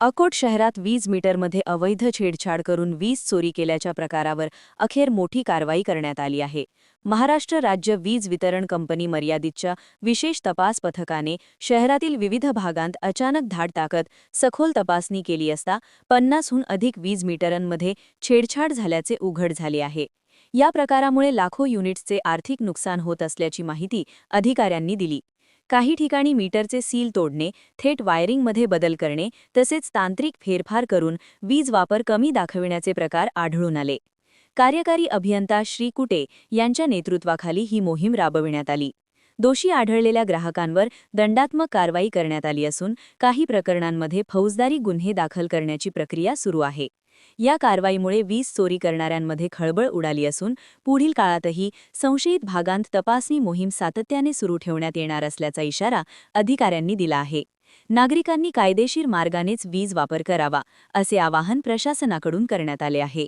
अकोट शहरात वीज मीटरमध्ये अवैध छेडछाड करून वीज चोरी केल्याच्या प्रकारावर अखेर मोठी कारवाई करण्यात आली आहे. महाराष्ट्र राज्य वीज वितरण कंपनी मर्यादितच्या विशेष तपास पथकाने शहरातील विविध भागांत अचानक धाड टाकत सखोल तपासणी केली असता पन्नासहून अधिक वीज मीटरांमध्ये छेडछाड झाल्याचे उघड झाले आहे. या प्रकारामुळे लाखो युनिट्सचे आर्थिक नुकसान होत असल्याची माहिती अधिकाऱ्यांनी दिली. काही ठिकाणी मीटरचे सील तोडणे थेट वायरिंगमध्ये बदल करणे तसेच तांत्रिक फेरफार करून वीज वापर कमी दाखविण्याचे प्रकार आढळून आले. कार्यकारी अभियंता श्री कुटे यांच्या नेतृत्वाखाली ही मोहीम राबविण्यात आली. दोषी आढळलेल्या ग्राहकांवर दंडात्मक कारवाई करण्यात आली असून काही प्रकरणांमध्ये फौजदारी गुन्हे दाखल करण्याची प्रक्रिया सुरू आहे. या कारवाईमुळे वीज चोरी करणाऱ्यांमध्ये खळबळ उडाली असून पुढील काळातही संशयित भागांत तपासणी मोहीम सातत्याने सुरू ठेवण्यात येणार असल्याचा इशारा अधिकाऱ्यांनी दिला आहे. नागरिकांनी कायदेशीर मार्गानेच वीज वापर करावा असे आवाहन प्रशासनाकडून करण्यात आले आहे.